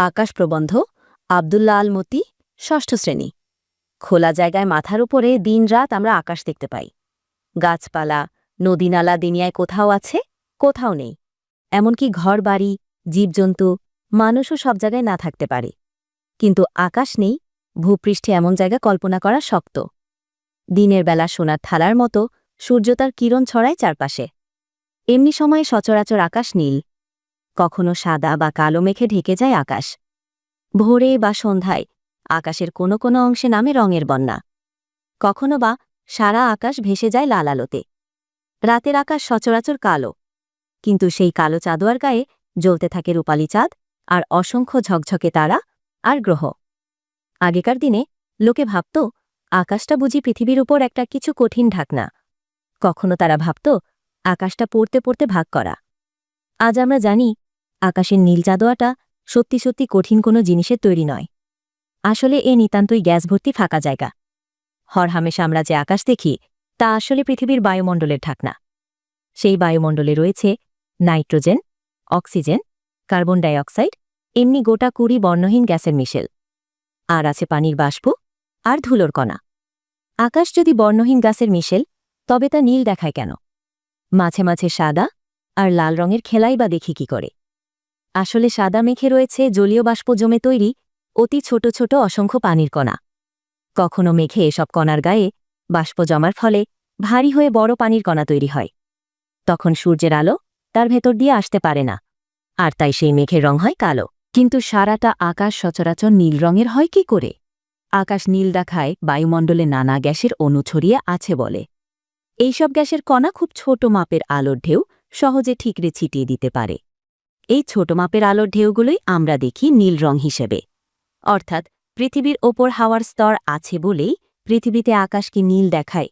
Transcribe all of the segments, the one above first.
আকাশ প্রবন্ধ আবদুল্লা আল মতি ষষ্ঠ শ্রেণি। খোলা জায়গায় মাথার উপরে দিনরাত আমরা আকাশ দেখতে পাই। গাছপালা, নদীনালা দিনিয়ায় কোথাও আছে, কোথাও নেই। এমনকি ঘর বাড়ি জীবজন্তু, মানুষও সব জায়গায় না থাকতে পারে। কিন্তু আকাশ নেই, ভূপৃষ্ঠে এমন জায়গা কল্পনা করা শক্ত। দিনের বেলা সোনার থালার মতো, সূর্য তার কিরণ ছড়ায় চারপাশে। এমনি সময়ে সচরাচর আকাশ নীল। কখনো সাদা বা কালো মেঘে ঢেকে যায় আকাশ। ভোরে বা সন্ধ্যায় আকাশের কোনো কোনো অংশে নামে রঙের বন্যা। কখনো বা সারা আকাশ ভেসে যায় লাল আলোতে। রাতের আকাশ সচরাচর কালো। কিন্তু সেই কালো চাঁদোয়ার গায়ে জ্বলতে থাকে রূপালী চাঁদ আর অসংখ্য ঝকঝকে তারা আর গ্রহ। আগেকার দিনে লোকে ভাবত, আকাশটা বুঝি পৃথিবীর উপর একটা কিছু কঠিন ঢাকনা। কখনো তারা ভাবত, আকাশটা পড়তে পড়তে ভাগ করা। আজ আমরা জানি, আকাশের নীল চাঁদোয়াটা সত্যি সত্যি কঠিন কোনো জিনিসের তৈরি নয়। আসলে এ নিতান্তই গ্যাস ভর্তি ফাঁকা জায়গা। হরহামেশা আমরা যে আকাশ দেখি, তা আসলে পৃথিবীর বায়ুমণ্ডলের ঢাকনা। সেই বায়ুমণ্ডলে রয়েছে নাইট্রোজেন, অক্সিজেন, কার্বন ডাইঅক্সাইড, এমনি গোটা কুড়ি বর্ণহীন গ্যাসের মিশেল। আর আছে পানির বাষ্প আর ধুলোর কণা। আকাশ যদি বর্ণহীন গাছের মিশেল, তবে তা নীল দেখায় কেন? মাঝে মাঝে সাদা আর লাল রঙের খেলাই বা দেখি কি করে। আসলে সাদা মেঘে রয়েছে জলীয় বাষ্প জমে তৈরি, অতি ছোট ছোট অসংখ্য পানির কণা। কখনো মেঘে এসব কণার গায়ে বাষ্প জমার ফলে ভারী হয়ে বড় পানির কণা তৈরি হয়। তখন সূর্যের আলো তার ভেতর দিয়ে আসতে পারে না। আর তাই সেই মেঘের রং হয় কালো। কিন্তু সারাটা আকাশ সচরাচর নীল রঙের হয় কি করে? আকাশ নীল দেখায় বায়ুমণ্ডলে নানা গ্যাসের অণু ছড়িয়ে আছে বলে। এইসব গ্যাসের কণা খুব ছোট মাপের আলোর ঢেউ সহজে ঠিকরে ছিটিয়ে দিতে পারে। এই ছোট মাপের আলোর ঢেউগুলোই আমরা দেখি নীল রং হিসেবে। অর্থাৎ পৃথিবীর ওপর হাওয়ার স্তর আছে বলেই পৃথিবীতে আকাশকে নীল দেখায়।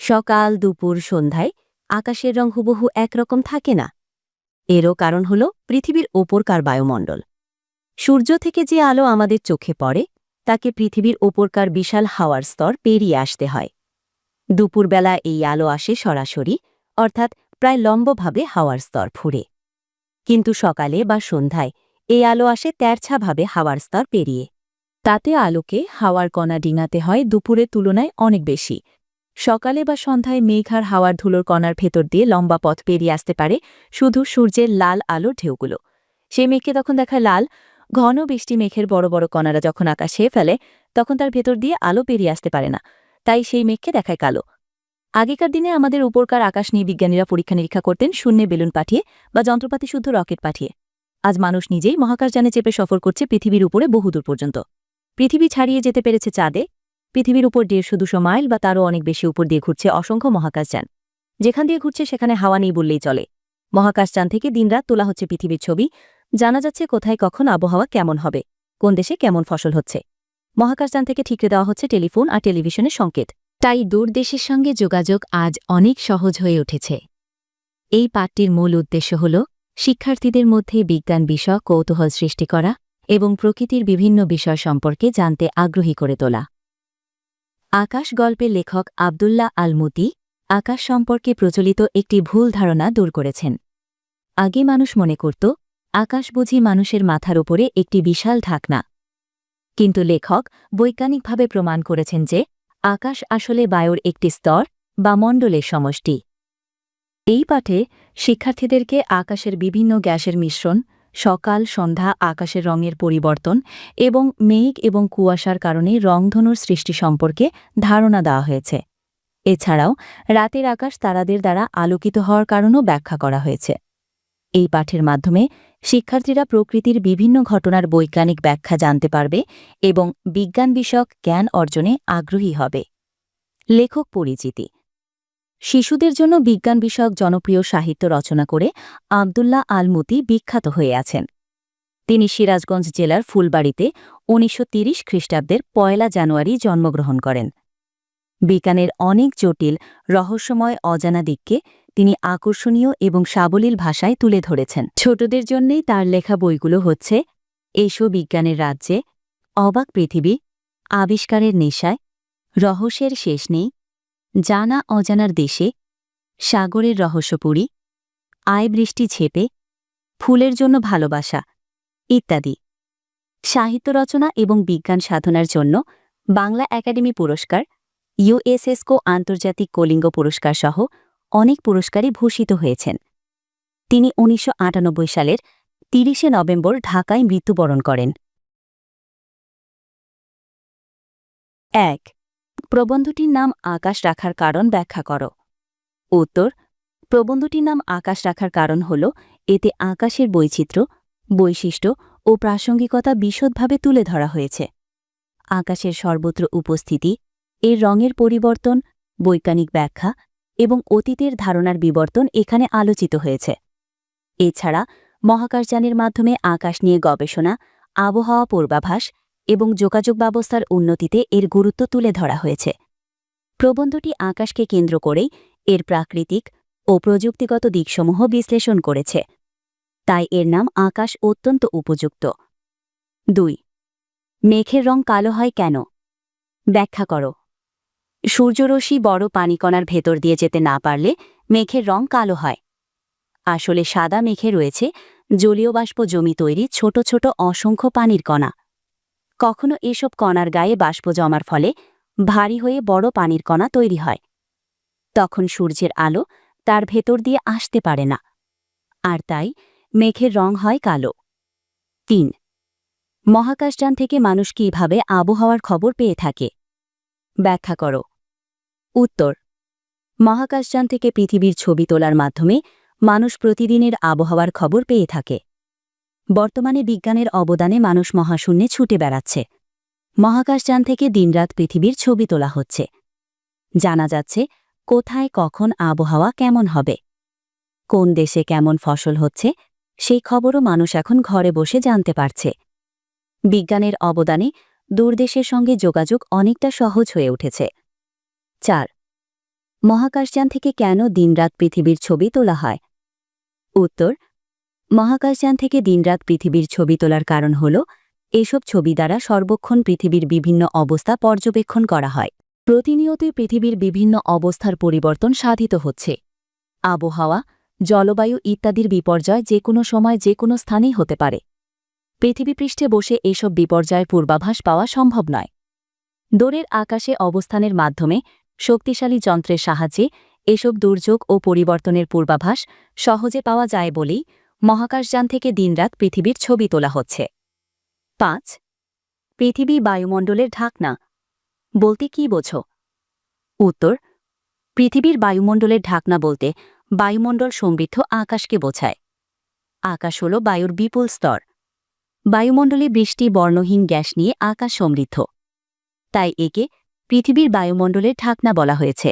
সকাল, দুপুর, সন্ধ্যায় আকাশের রং হুবহু একরকম থাকে না। এরও কারণ হল পৃথিবীর ওপরকার বায়ুমণ্ডল। সূর্য থেকে যে আলো আমাদের চোখে পড়ে, তাকে পৃথিবীর ওপরকার বিশাল হাওয়ার স্তর পেরিয়ে আসতে হয়। দুপুরবেলা এই আলো আসে সরাসরি, অর্থাৎ প্রায় লম্বভাবে হাওয়ার স্তর ফুরে কিন্তু সকালে বা সন্ধ্যায় এই আলো আসে তেরছাভাবে হাওয়ার স্তর পেরিয়ে। তাতে আলোকে হাওয়ার কণা ডিঙাতে হয় দুপুরের তুলনায় অনেক বেশি। সকালে বা সন্ধ্যায় মেঘার হাওয়ার ধুলোর কণার ভেতর দিয়ে লম্বা পথ পেরিয়ে আসতে পারে শুধু সূর্যের লাল আলোর ঢেউগুলো। সেই মেঘকে তখন দেখায় লাল, ঘন বৃষ্টি মেঘের বড় বড় কণারা যখন আকাশে ফেলে, তখন তার ভেতর দিয়ে আলো পেরিয়ে আসতে পারে না। তাই সেই মেঘকে দেখায় কালো। আগেকার দিনে আমাদের উপরকার আকাশ নিয়ে বিজ্ঞানীরা পরীক্ষা নিরীক্ষা করতেন, শূন্যে বেলুন পাঠিয়ে বা যন্ত্রপাতি শুদ্ধ রকেট পাঠিয়ে। আজ মানুষ নিজেই মহাকাশযানে চেপে সফর করছে পৃথিবীর উপরে বহুদূর পর্যন্ত। পৃথিবী ছাড়িয়ে যেতে পেরেছে চাঁদে। পৃথিবীর উপর দেড়শো দুশো মাইল বা তারও অনেক বেশি উপর দিয়ে ঘুরছে অসংখ্য মহাকাশযান। যেখান দিয়ে ঘুরছে সেখানে হাওয়া নেই বললেই চলে। মহাকাশযান থেকে দিনরাত তোলা হচ্ছে পৃথিবীর ছবি। জানা যাচ্ছে কোথায় কখন আবহাওয়া কেমন হবে, কোন দেশে কেমন ফসল হচ্ছে। মহাকাশযান থেকে ঠিকরে দেওয়া হচ্ছে টেলিফোন আর টেলিভিশনের সংকেত। তাই দূর দেশের সঙ্গে যোগাযোগ আজ অনেক সহজ হয়ে উঠেছে। এই পাঠটির মূল উদ্দেশ্য হল, শিক্ষার্থীদের মধ্যে বিজ্ঞান বিষয় কৌতূহল সৃষ্টি করা এবং প্রকৃতির বিভিন্ন বিষয় সম্পর্কে জানতে আগ্রহী করে তোলা। আকাশ গল্পের লেখক আবদুল্লাহ আলমুতি আকাশ সম্পর্কে প্রচলিত একটি ভুল ধারণা দূর করেছেন। আগে মানুষ মনে করত, আকাশ বুঝি মানুষের মাথার উপরে একটি বিশাল ঢাকনা। কিন্তু লেখক বৈজ্ঞানিকভাবে প্রমাণ করেছেন যে আকাশ আসলে বায়ুর একটি স্তর বা মণ্ডলের সমষ্টি। এই পাঠে শিক্ষার্থীদেরকে আকাশের বিভিন্ন গ্যাসের মিশ্রণ, সকাল, সন্ধ্যা, আকাশের রঙের পরিবর্তন এবং মেঘ এবং কুয়াশার কারণে রংধনুর সৃষ্টি সম্পর্কে ধারণা দেওয়া হয়েছে। এছাড়াও, রাতের আকাশ তারাদের দ্বারা আলোকিত হওয়ার কারণও ব্যাখ্যা করা হয়েছে। এই পাঠের মাধ্যমে শিক্ষার্থীরা প্রকৃতির বিভিন্ন ঘটনার বৈজ্ঞানিক ব্যাখ্যা জানতে পারবে এবং বিজ্ঞান বিষয়ক জ্ঞান অর্জনে আগ্রহী হবে। লেখক পরিচিতি। শিশুদের জন্য বিজ্ঞান বিষয়ক জনপ্রিয় সাহিত্য রচনা করে আবদুল্লাহ আলমুতি বিখ্যাত হয়ে আছেন। তিনি সিরাজগঞ্জ জেলার ফুলবাড়িতে উনিশশো তিরিশ খ্রিস্টাব্দের পয়লা জানুয়ারি জন্মগ্রহণ করেন। বিজ্ঞানের অনেক জটিল, রহস্যময়, অজানা দিককে তিনি আকর্ষণীয় এবং সাবলীল ভাষায় তুলে ধরেছেন। ছোটদের জন্যেই তার লেখা বইগুলো হচ্ছে, এসো বিজ্ঞানের রাজ্যে অবাক পৃথিবী আবিষ্কারের নেশায় রহস্যের শেষ নেই জানা অজানার দেশে সাগরের রহস্যপুরী আয় বৃষ্টি ঝেপে ফুলের জন্য ভালোবাসা ইত্যাদি। সাহিত্য রচনা এবং বিজ্ঞান সাধনার জন্য বাংলা একাডেমি পুরস্কার, ইউএসএসকো আন্তর্জাতিক কলিঙ্গ পুরস্কার সহ অনেক পুরস্কারে ভূষিত হয়েছেন। তিনি উনিশশো আটানব্বই সালের তিরিশে নভেম্বর ঢাকায় মৃত্যুবরণ করেন। এক, প্রবন্ধটির নাম আকাশ রাখার কারণ ব্যাখ্যা করো। উত্তর, প্রবন্ধটির নাম আকাশ রাখার কারণ হল, এতে আকাশের বৈচিত্র্য, বৈশিষ্ট্য ও প্রাসঙ্গিকতা বিশদভাবে তুলে ধরা হয়েছে। আকাশের সর্বত্র উপস্থিতি, এর রঙের পরিবর্তন, বৈজ্ঞানিক ব্যাখ্যা এবং অতীতের ধারণার বিবর্তন এখানে আলোচিত হয়েছে। এছাড়া, মহাকাশযানের মাধ্যমে আকাশ নিয়ে গবেষণা, আবহাওয়া পূর্বাভাস এবং যোগাযোগ ব্যবস্থার উন্নতিতে এর গুরুত্ব তুলে ধরা হয়েছে। প্রবন্ধটি আকাশকে কেন্দ্র করেই এর প্রাকৃতিক ও প্রযুক্তিগত দিকসমূহ বিশ্লেষণ করেছে। তাই এর নাম আকাশ অত্যন্ত উপযুক্ত। দুই, মেঘের রং কালো হয় কেন? ব্যাখ্যা করো। সূর্যরশ্মি বড় পানিকণার ভেতর দিয়ে যেতে না পারলে মেঘের রং কালো হয়। আসলে সাদা মেঘে রয়েছে জলীয় বাষ্প জমি তৈরি ছোট ছোট অসংখ্য পানির কণা। কখনো এসব কণার গায়ে বাষ্প জমার ফলে ভারী হয়ে বড় পানির কণা তৈরি হয়। তখন সূর্যের আলো তার ভেতর দিয়ে আসতে পারে না। আর তাই মেঘের রং হয় কালো। তিন, মহাকাশযান থেকে মানুষ কীভাবে আবহাওয়ার খবর পেয়ে থাকে? ব্যাখ্যা করো। উত্তর। মহাকাশযান থেকে পৃথিবীর ছবি তোলার মাধ্যমে মানুষ প্রতিদিনের আবহাওয়ার খবর পেয়ে থাকে। বর্তমানে বিজ্ঞানের অবদানে মানুষ মহাশূন্যে ছুটে বেড়াচ্ছে। মহাকাশযান থেকে দিনরাত পৃথিবীর ছবি তোলা হচ্ছে। জানা যাচ্ছে, কোথায় কখন আবহাওয়া কেমন হবে। কোন দেশে কেমন ফসল হচ্ছে, সেই খবরও মানুষ এখন ঘরে বসে জানতে পারছে। বিজ্ঞানের অবদানে দূরদেশের সঙ্গে যোগাযোগ অনেকটা সহজ হয়ে উঠেছে। চার। মহাকাশযান থেকে কেন দিনরাত পৃথিবীর ছবি তোলা হয়? উত্তর, মহাকাশযান থেকে দিনরাত পৃথিবীর ছবি তোলার কারণ হল, এসব ছবি দ্বারা সর্বক্ষণ পৃথিবীর বিভিন্ন অবস্থা পর্যবেক্ষণ করা হয়। প্রতিনিয়তই পৃথিবীর বিভিন্ন অবস্থার পরিবর্তন সাধিত হচ্ছে। আবহাওয়া, জলবায়ু ইত্যাদির বিপর্যয় যে কোনো সময় যে কোনো স্থানেই হতে পারে। পৃথিবীপৃষ্ঠে বসে এসব বিপর্যয়ের পূর্বাভাস পাওয়া সম্ভব নয়। দোরের আকাশে অবস্থানের মাধ্যমে শক্তিশালী যন্ত্রের সাহায্যে এসব দুর্যোগ ও পরিবর্তনের পূর্বাভাস সহজে পাওয়া যায় বলেই মহাকাশযান থেকে দিনরাত পৃথিবীর ছবি তোলা হচ্ছে। পাঁচ, পৃথিবী বায়ুমণ্ডলের ঢাকনা। বলতে কি বোঝো? উত্তর, পৃথিবীর বায়ুমণ্ডলের ঢাকনা বলতে বায়ুমণ্ডল সমৃদ্ধ আকাশকে বোঝায়। আকাশ হল বায়ুর বিপুল স্তর। বায়ুমণ্ডলে বৃষ্টি, বর্ণহীন গ্যাস নিয়ে আকাশ সমৃদ্ধ। তাই একে পৃথিবীর বায়ুমণ্ডলের ঢাকনা বলা হয়েছে।